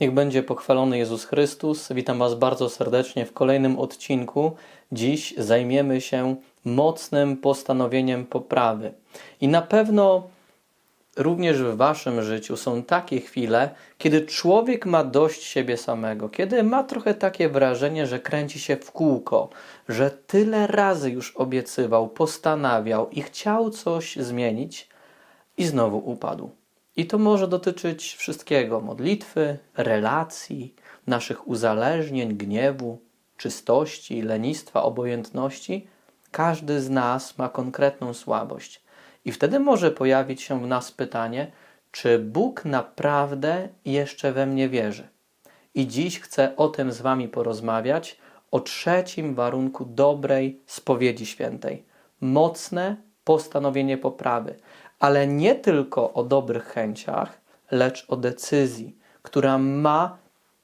Niech będzie pochwalony Jezus Chrystus. Witam Was bardzo serdecznie w kolejnym odcinku. Dziś zajmiemy się mocnym postanowieniem poprawy. I na pewno również w Waszym życiu są takie chwile, kiedy człowiek ma dość siebie samego, kiedy ma trochę takie wrażenie, że kręci się w kółko, że tyle razy już obiecywał, postanawiał i chciał coś zmienić i znowu upadł. I to może dotyczyć wszystkiego: modlitwy, relacji, naszych uzależnień, gniewu, czystości, lenistwa, obojętności. Każdy z nas ma konkretną słabość. I wtedy może pojawić się w nas pytanie, czy Bóg naprawdę jeszcze we mnie wierzy. I dziś chcę o tym z Wami porozmawiać, o trzecim warunku dobrej spowiedzi świętej. Mocne postanowienie poprawy, ale nie tylko o dobrych chęciach, lecz o decyzji, która ma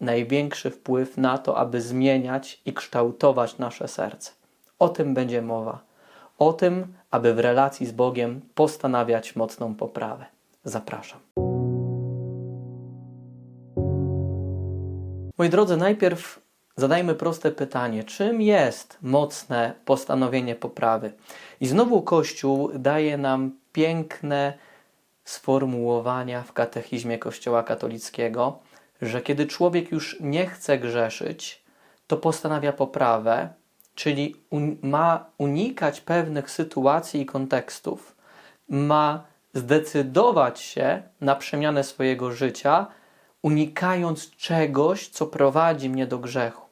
największy wpływ na to, aby zmieniać i kształtować nasze serce. O tym będzie mowa. O tym, aby w relacji z Bogiem postanawiać mocną poprawę. Zapraszam. Moi drodzy, najpierw zadajmy proste pytanie: czym jest mocne postanowienie poprawy? I znowu Kościół daje nam piękne sformułowania w katechizmie Kościoła katolickiego, że kiedy człowiek już nie chce grzeszyć, to postanawia poprawę, czyli un ma unikać pewnych sytuacji i kontekstów, ma zdecydować się na przemianę swojego życia, unikając czegoś, co prowadzi mnie do grzechu.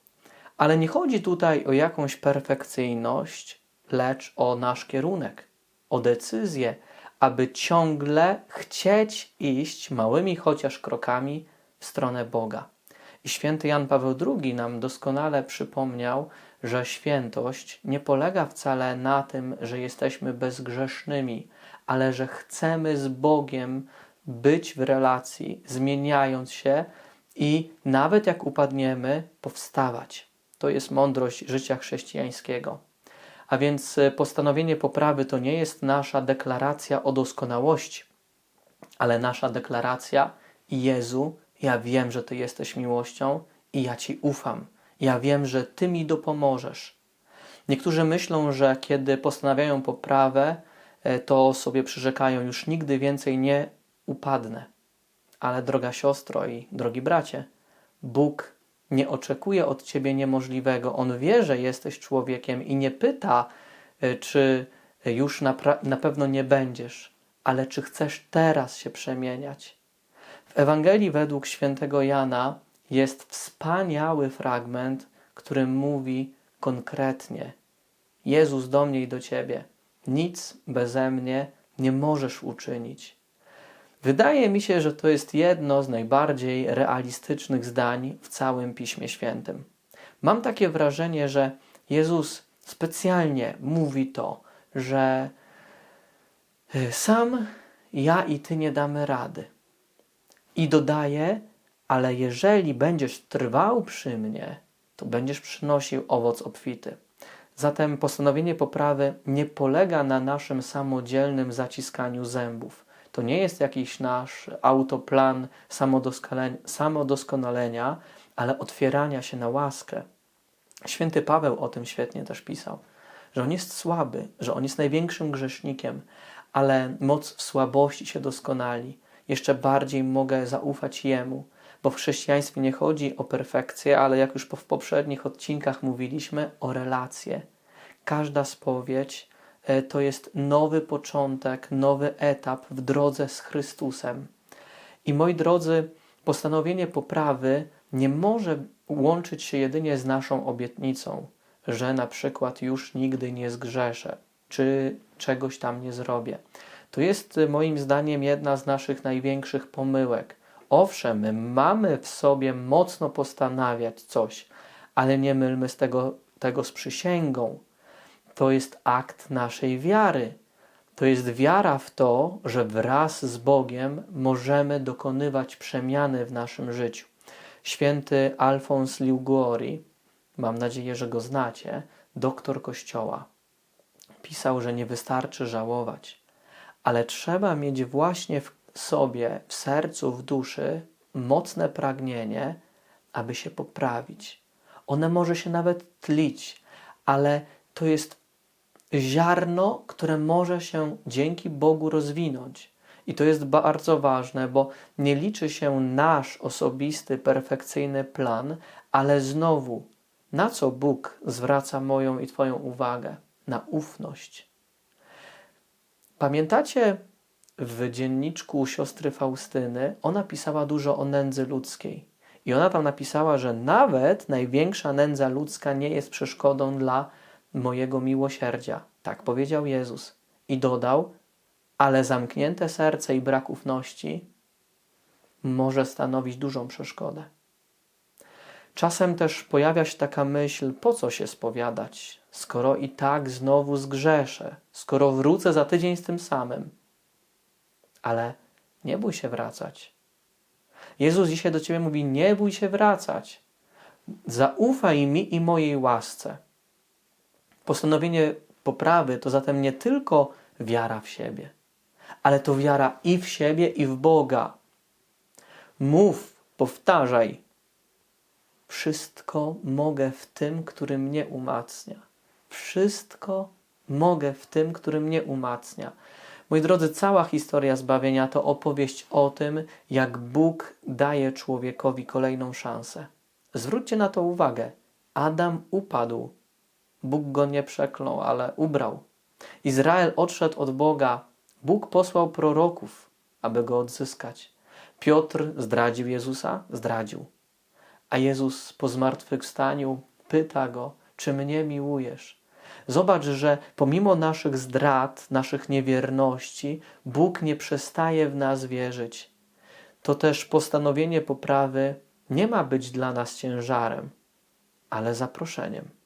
Ale nie chodzi tutaj o jakąś perfekcyjność, lecz o nasz kierunek, o decyzję, aby ciągle chcieć iść małymi chociaż krokami w stronę Boga. I święty Jan Paweł II nam doskonale przypomniał, że świętość nie polega wcale na tym, że jesteśmy bezgrzesznymi, ale że chcemy z Bogiem być w relacji, zmieniając się i nawet jak upadniemy, powstawać. To jest mądrość życia chrześcijańskiego. A więc e, postanowienie poprawy to nie jest nasza deklaracja o doskonałości, ale nasza deklaracja: Jezu, ja wiem, że Ty jesteś miłością i ja Ci ufam. Ja wiem, że Ty mi dopomożesz. Niektórzy myślą, że kiedy postanawiają poprawę, e, to sobie przyrzekają: Już nigdy więcej nie upadnę. Ale droga siostro i drogi bracie, Bóg nie oczekuje od ciebie niemożliwego. On wie, że jesteś człowiekiem i nie pyta, y, czy już na, na pewno nie będziesz, ale czy chcesz teraz się przemieniać. W Ewangelii według świętego Jana jest wspaniały fragment, który mówi konkretnie: Jezus do mnie i do ciebie, nic beze mnie nie możesz uczynić. Wydaje mi się, że to jest jedno z najbardziej realistycznych zdań w całym Piśmie Świętym. Mam takie wrażenie, że Jezus specjalnie mówi to, że y, sam ja i ty nie damy rady. I dodaje, ale jeżeli będziesz trwał przy mnie, to będziesz przynosił owoc obfity. Zatem postanowienie poprawy nie polega na naszym samodzielnym zaciskaniu zębów to nie jest jakiś nasz autoplan samodoskonalenia, ale otwierania się na łaskę. Święty Paweł o tym świetnie też pisał, że on jest słaby, że on jest największym grzesznikiem, ale moc w słabości się doskonali. Jeszcze bardziej mogę zaufać Jemu, bo w chrześcijaństwie nie chodzi o perfekcję, ale jak już w poprzednich odcinkach mówiliśmy, o relacje. Każda spowiedź to jest nowy początek, nowy etap w drodze z Chrystusem. I moi drodzy, postanowienie poprawy nie może łączyć się jedynie z naszą obietnicą, że na przykład już nigdy nie zgrzeszę, czy czegoś tam nie zrobię. To jest e, moim zdaniem jedna z naszych największych pomyłek. Owszem, my mamy w sobie mocno postanawiać coś, ale nie mylmy z tego, tego z przysięgą, to jest akt naszej wiary. To jest wiara w to, że wraz z Bogiem możemy dokonywać przemiany w naszym życiu. Święty Alfons Liuguori, mam nadzieję, że go znacie, doktor Kościoła, pisał, że nie wystarczy żałować, ale trzeba mieć właśnie w sobie, w sercu, w duszy mocne pragnienie, aby się poprawić. One może się nawet tlić, ale to jest ziarno, które może się dzięki Bogu rozwinąć. I to jest bardzo ważne, bo nie liczy się nasz osobisty, perfekcyjny plan, ale znowu, na co Bóg zwraca moją i Twoją uwagę? Na ufność. Pamiętacie w dzienniczku siostry Faustyny? Ona pisała dużo o nędzy ludzkiej. I ona tam napisała, że nawet największa nędza ludzka nie jest przeszkodą dla mojego miłosierdzia. Tak powiedział Jezus. I dodał, ale zamknięte serce i brak ufności może stanowić dużą przeszkodę. Czasem też pojawia się taka myśl, po co się spowiadać, skoro i tak znowu zgrzeszę, skoro wrócę za tydzień z tym samym. Ale nie bój się wracać. Jezus dzisiaj do ciebie mówi: Nie bój się wracać. Zaufaj mi i mojej łasce. Postanowienie poprawy to zatem nie tylko wiara w siebie, ale to wiara i w siebie, i w Boga. Mów, powtarzaj. Wszystko mogę w tym, który mnie umacnia. Wszystko mogę w tym, który mnie umacnia. Moi drodzy, cała historia zbawienia to opowieść o tym, jak Bóg daje człowiekowi kolejną szansę. Zwróćcie na to uwagę. Adam upadł. Bóg go nie przeklął, ale ubrał. Izrael odszedł od Boga. Bóg posłał proroków, aby go odzyskać. Piotr zdradził Jezusa? Zdradził. A Jezus po zmartwychwstaniu pyta go, czy mnie miłujesz? Zobacz, że pomimo naszych zdrad, naszych niewierności, Bóg nie przestaje w nas wierzyć. To też postanowienie poprawy nie ma być dla nas ciężarem, ale zaproszeniem.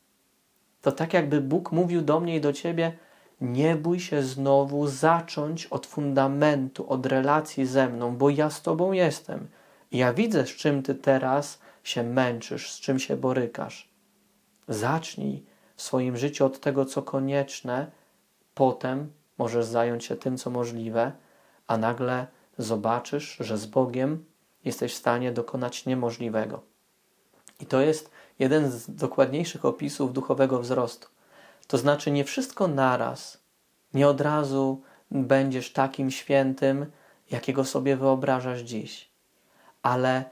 To tak jakby Bóg mówił do mnie i do ciebie: Nie bój się znowu zacząć od fundamentu, od relacji ze mną, bo ja z tobą jestem. Ja widzę, z czym ty teraz się męczysz, z czym się borykasz. Zacznij w swoim życiu od tego, co konieczne, potem możesz zająć się tym, co możliwe, a nagle zobaczysz, że z Bogiem jesteś w stanie dokonać niemożliwego. I to jest jeden z dokładniejszych opisów duchowego wzrostu. To znaczy, nie wszystko naraz, nie od razu będziesz takim świętym, jakiego sobie wyobrażasz dziś, ale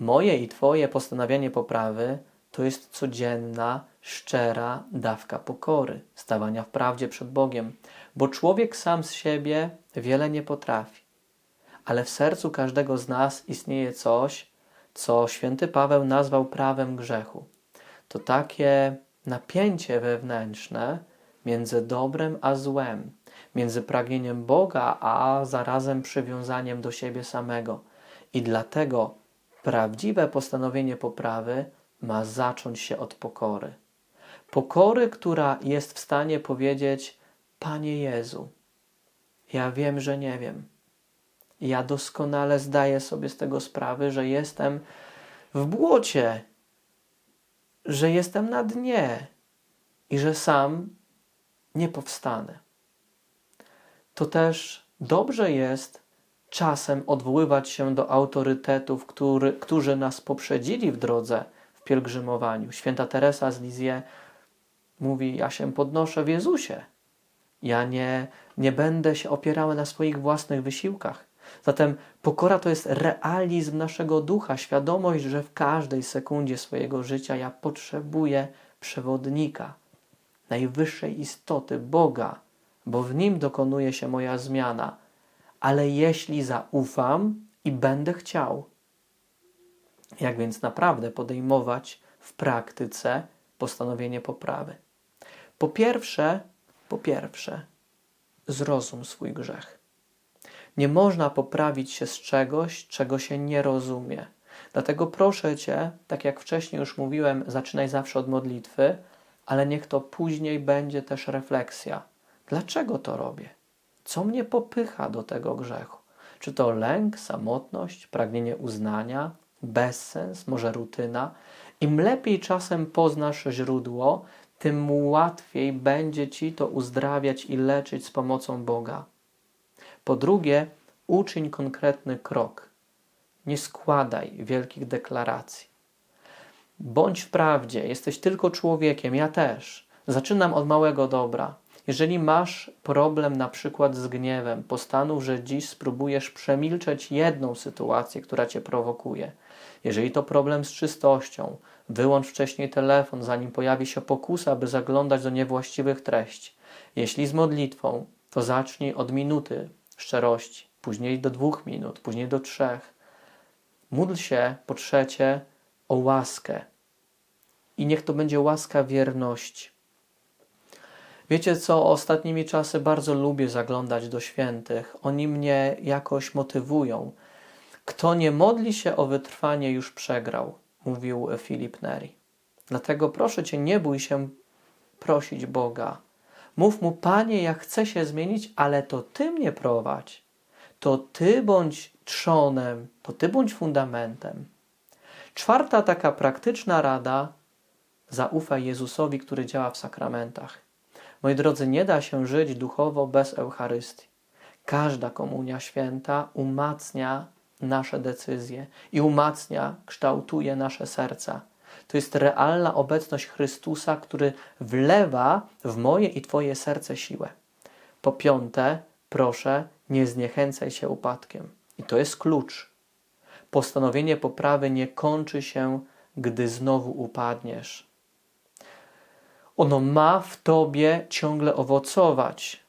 moje i Twoje postanowienie poprawy to jest codzienna, szczera dawka pokory, stawania w prawdzie przed Bogiem, bo człowiek sam z siebie wiele nie potrafi. Ale w sercu każdego z nas istnieje coś, co święty Paweł nazwał prawem grzechu. To takie napięcie wewnętrzne między dobrem a złem, między pragnieniem Boga a zarazem przywiązaniem do siebie samego. I dlatego prawdziwe postanowienie poprawy ma zacząć się od pokory. Pokory, która jest w stanie powiedzieć: Panie Jezu, ja wiem, że nie wiem. Ja doskonale zdaję sobie z tego sprawy, że jestem w błocie, że jestem na dnie i że sam nie powstanę. To też dobrze jest czasem odwoływać się do autorytetów, który, którzy nas poprzedzili w drodze w pielgrzymowaniu. Święta Teresa z Lizie mówi: Ja się podnoszę w Jezusie. Ja nie, nie będę się opierała na swoich własnych wysiłkach. Zatem pokora to jest realizm naszego ducha, świadomość, że w każdej sekundzie swojego życia ja potrzebuję przewodnika, najwyższej istoty, Boga, bo w nim dokonuje się moja zmiana. Ale jeśli zaufam i będę chciał, jak więc naprawdę podejmować w praktyce postanowienie poprawy? Po pierwsze, po pierwsze, zrozum swój grzech. Nie można poprawić się z czegoś, czego się nie rozumie. Dlatego proszę Cię, tak jak wcześniej już mówiłem, zaczynaj zawsze od modlitwy, ale niech to później będzie też refleksja. Dlaczego to robię? Co mnie popycha do tego grzechu? Czy to lęk, samotność, pragnienie uznania, bezsens, może rutyna? Im lepiej czasem poznasz źródło, tym łatwiej będzie ci to uzdrawiać i leczyć z pomocą Boga. Po drugie, uczyń konkretny krok. Nie składaj wielkich deklaracji. Bądź w prawdzie, jesteś tylko człowiekiem, ja też. Zaczynam od małego dobra. Jeżeli masz problem na przykład z gniewem, postanów, że dziś spróbujesz przemilczeć jedną sytuację, która cię prowokuje. Jeżeli to problem z czystością, wyłącz wcześniej telefon, zanim pojawi się pokusa, by zaglądać do niewłaściwych treści. Jeśli z modlitwą, to zacznij od minuty szczerości, później do dwóch minut, później do trzech. Módl się po trzecie o łaskę. I niech to będzie łaska wierności. Wiecie co, ostatnimi czasy bardzo lubię zaglądać do świętych. Oni mnie jakoś motywują. Kto nie modli się o wytrwanie, już przegrał, mówił Filip Neri. Dlatego proszę cię, nie bój się prosić Boga. Mów mu, Panie, ja chcę się zmienić, ale to Ty mnie prowadź. To Ty bądź trzonem, to Ty bądź fundamentem. Czwarta taka praktyczna rada: zaufaj Jezusowi, który działa w sakramentach. Moi drodzy, nie da się żyć duchowo bez Eucharystii. Każda komunia święta umacnia nasze decyzje i umacnia, kształtuje nasze serca. To jest realna obecność Chrystusa, który wlewa w moje i Twoje serce siłę. Po piąte, proszę, nie zniechęcaj się upadkiem. I to jest klucz. Postanowienie poprawy nie kończy się, gdy znowu upadniesz. Ono ma w tobie ciągle owocować,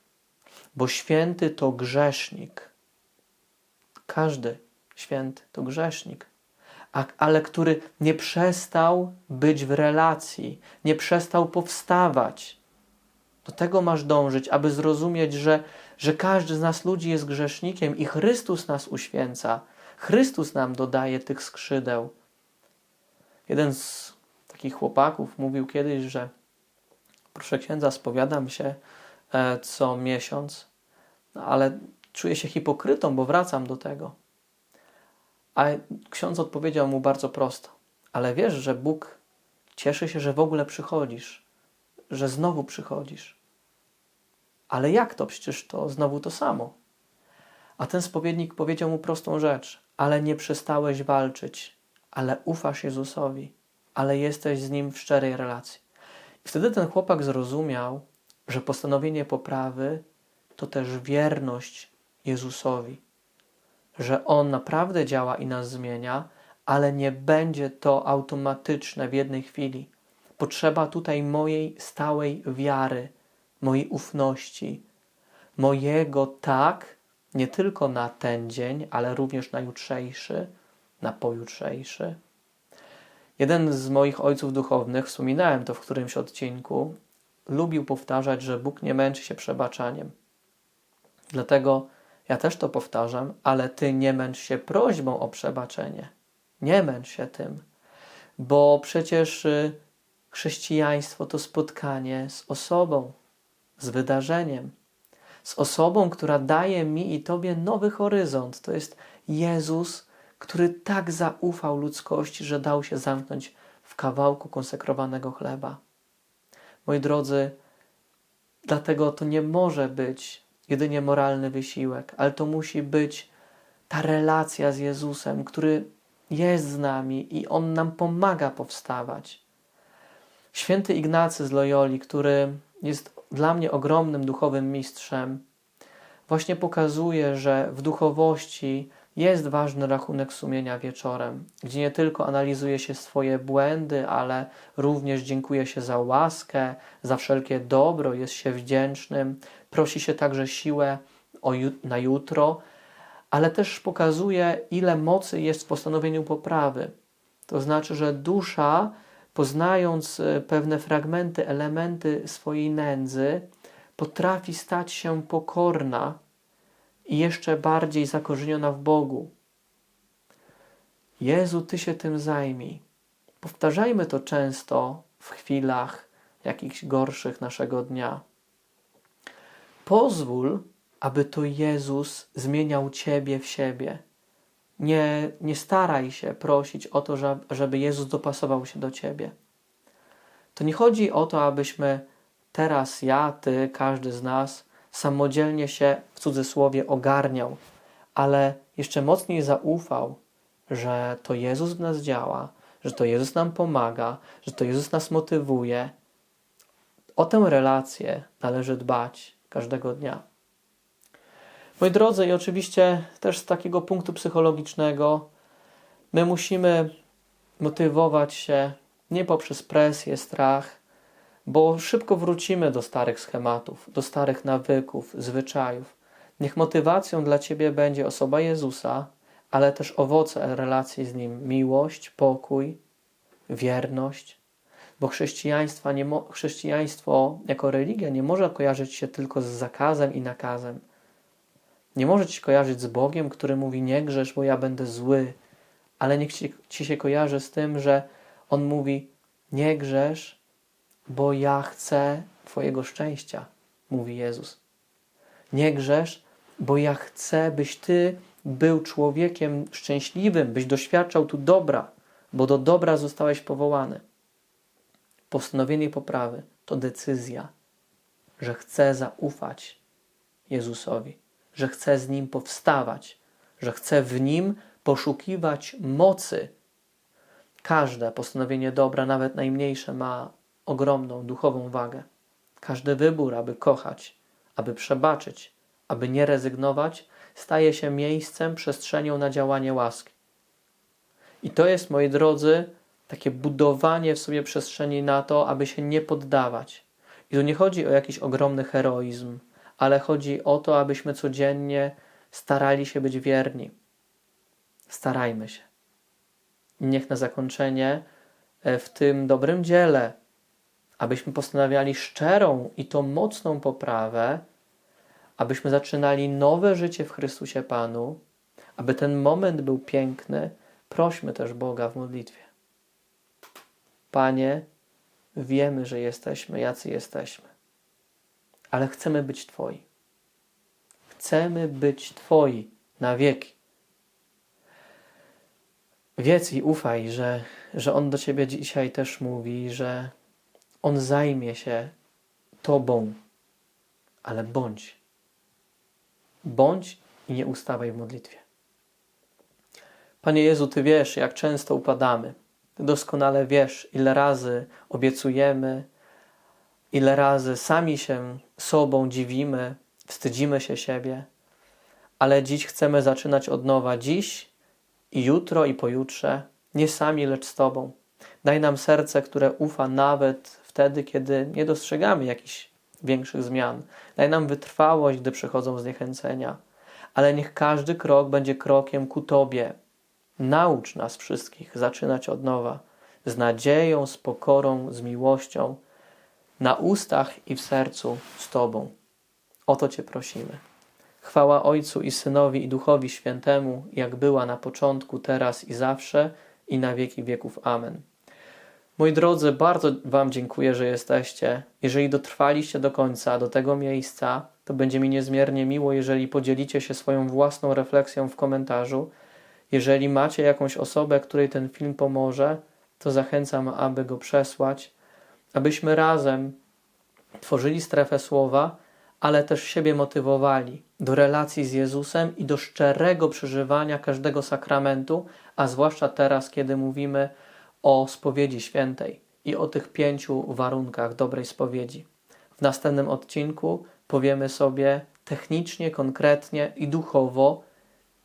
bo święty to grzesznik. Każdy święty to grzesznik, ale który nie przestał być w relacji, nie przestał powstawać. Do tego masz dążyć, aby zrozumieć, że, że każdy z nas ludzi jest grzesznikiem i Chrystus nas uświęca. Chrystus nam dodaje tych skrzydeł. Jeden z takich chłopaków mówił kiedyś, że proszę księdza, spowiadam się e, co miesiąc, no, ale czuję się hipokrytą, bo wracam do tego. A ksiądz odpowiedział mu bardzo prosto: Ale wiesz, że Bóg cieszy się, że w ogóle przychodzisz, że znowu przychodzisz. Ale jak to? Przecież to znowu to samo. A ten spowiednik powiedział mu prostą rzecz: Ale nie przestałeś walczyć, ale ufasz Jezusowi, ale jesteś z nim w szczerej relacji. I wtedy ten chłopak zrozumiał, że postanowienie poprawy to też wierność Jezusowi, że On naprawdę działa i nas zmienia, ale nie będzie to automatyczne w jednej chwili. Potrzeba tutaj mojej stałej wiary, mojej ufności, mojego tak, nie tylko na ten dzień, ale również na jutrzejszy, na pojutrzejszy. Jeden z moich ojców duchownych, wspominałem to w którymś odcinku, lubił powtarzać, że Bóg nie męczy się przebaczaniem. Dlatego ja też to powtarzam, ale ty nie męcz się prośbą o przebaczenie. Nie męcz się tym, bo przecież y, chrześcijaństwo to spotkanie z osobą, z wydarzeniem, z osobą, która daje mi i tobie nowy horyzont. To jest Jezus, który tak zaufał ludzkości, że dał się zamknąć w kawałku konsekrowanego chleba. Moi drodzy, dlatego to nie może być jedynie moralny wysiłek, ale to musi być ta relacja z Jezusem, który jest z nami i On nam pomaga powstawać. Święty Ignacy z Loyoli, który jest dla mnie ogromnym duchowym mistrzem, właśnie pokazuje, że w duchowości jest ważny rachunek sumienia wieczorem, gdzie nie tylko analizuje się swoje błędy, ale również dziękuje się za łaskę, za wszelkie dobro, jest się wdzięcznym, prosi się także siłę na jutro, ale też pokazuje, ile mocy jest w postanowieniu poprawy. To znaczy, że dusza, poznając e, pewne fragmenty, elementy swojej nędzy, potrafi stać się pokorna i jeszcze bardziej zakorzeniona w Bogu. Jezu, Ty się tym zajmij. Powtarzajmy to często w chwilach jakichś gorszych naszego dnia. Pozwól, aby to Jezus zmieniał Ciebie w siebie. Nie, nie staraj się prosić o to, żeby Jezus dopasował się do Ciebie. To nie chodzi o to, abyśmy teraz ja, Ty, każdy z nas samodzielnie się w cudzysłowie ogarniał, ale jeszcze mocniej zaufał, że to Jezus w nas działa, że to Jezus nam pomaga, że to Jezus nas motywuje. O tę relację należy dbać każdego dnia. Moi drodzy, i oczywiście też z takiego punktu psychologicznego, my musimy motywować się nie poprzez presję, strach, bo szybko wrócimy do starych schematów, do starych nawyków, zwyczajów. Niech motywacją dla Ciebie będzie osoba Jezusa, ale też owoce relacji z Nim miłość, pokój, wierność. Bo chrześcijaństwa nie mo- chrześcijaństwo jako religia nie może kojarzyć się tylko z zakazem i nakazem. Nie może ci kojarzyć z Bogiem, który mówi nie grzesz, bo ja będę zły, ale niech ci, ci się kojarzy z tym, że On mówi nie grzesz, bo ja chcę Twojego szczęścia, mówi Jezus. Nie grzesz, bo ja chcę, byś Ty był człowiekiem szczęśliwym, byś doświadczał tu dobra, bo do dobra zostałeś powołany. Postanowienie poprawy to decyzja, że chcę zaufać Jezusowi, że chcę z Nim powstawać, że chcę w Nim poszukiwać mocy. Każde postanowienie dobra, nawet najmniejsze, ma ogromną duchową wagę. Każdy wybór, aby kochać, aby przebaczyć, aby nie rezygnować, staje się miejscem, przestrzenią na działanie łaski. I to jest, moi drodzy, takie budowanie w sobie przestrzeni na to, aby się nie poddawać. I tu nie chodzi o jakiś ogromny heroizm, ale chodzi o to, abyśmy codziennie starali się być wierni. Starajmy się. I niech na zakończenie e, w tym dobrym dziele, abyśmy postanawiali szczerą i to mocną poprawę, abyśmy zaczynali nowe życie w Chrystusie Panu, aby ten moment był piękny, prośmy też Boga w modlitwie. Panie, wiemy, że jesteśmy, jacy jesteśmy, ale chcemy być Twoi. Chcemy być Twoi na wieki. Wiedz i ufaj, że, że On do Ciebie dzisiaj też mówi, że On zajmie się Tobą, ale bądź. Bądź i nie ustawaj w modlitwie. Panie Jezu, Ty wiesz, jak często upadamy. Ty doskonale wiesz, ile razy obiecujemy, ile razy sami się sobą dziwimy, wstydzimy się siebie, ale dziś chcemy zaczynać od nowa. Dziś i jutro i pojutrze, nie sami, lecz z Tobą. Daj nam serce, które ufa nawet wtedy, kiedy nie dostrzegamy jakichś większych zmian. Daj nam wytrwałość, gdy przychodzą zniechęcenia. Ale niech każdy krok będzie krokiem ku Tobie. Naucz nas wszystkich zaczynać od nowa, z nadzieją, z pokorą, z miłością, na ustach i w sercu z Tobą. O to Cię prosimy. Chwała Ojcu i Synowi i Duchowi Świętemu, jak była na początku, teraz i zawsze, i na wieki wieków. Amen. Moi drodzy, bardzo Wam dziękuję, że jesteście. Jeżeli dotrwaliście do końca, do tego miejsca, to będzie mi niezmiernie miło, jeżeli podzielicie się swoją własną refleksją w komentarzu. Jeżeli macie jakąś osobę, której ten film pomoże, to zachęcam, aby go przesłać, abyśmy razem tworzyli strefę słowa, ale też siebie motywowali do relacji z Jezusem i do szczerego przeżywania każdego sakramentu, a zwłaszcza teraz, kiedy mówimy o spowiedzi świętej i o tych pięciu warunkach dobrej spowiedzi. W następnym odcinku powiemy sobie technicznie, konkretnie i duchowo,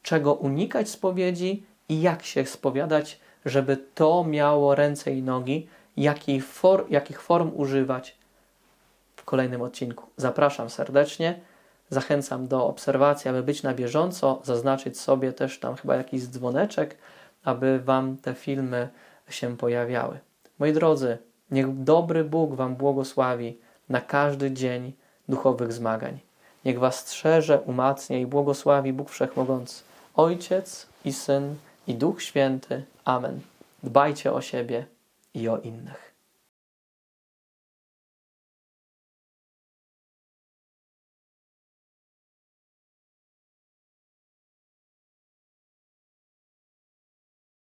czego unikać spowiedzi i jak się spowiadać, żeby to miało ręce i nogi, jakich, jakich form używać w kolejnym odcinku. Zapraszam serdecznie, zachęcam do obserwacji, aby być na bieżąco, zaznaczyć sobie też tam chyba jakiś dzwoneczek, aby Wam te filmy się pojawiały. Moi drodzy, niech dobry Bóg Wam błogosławi na każdy dzień duchowych zmagań. Niech Was strzeże, umacnia i błogosławi Bóg Wszechmogący, Ojciec i Syn i Duch Święty. Amen. Dbajcie o siebie i o innych.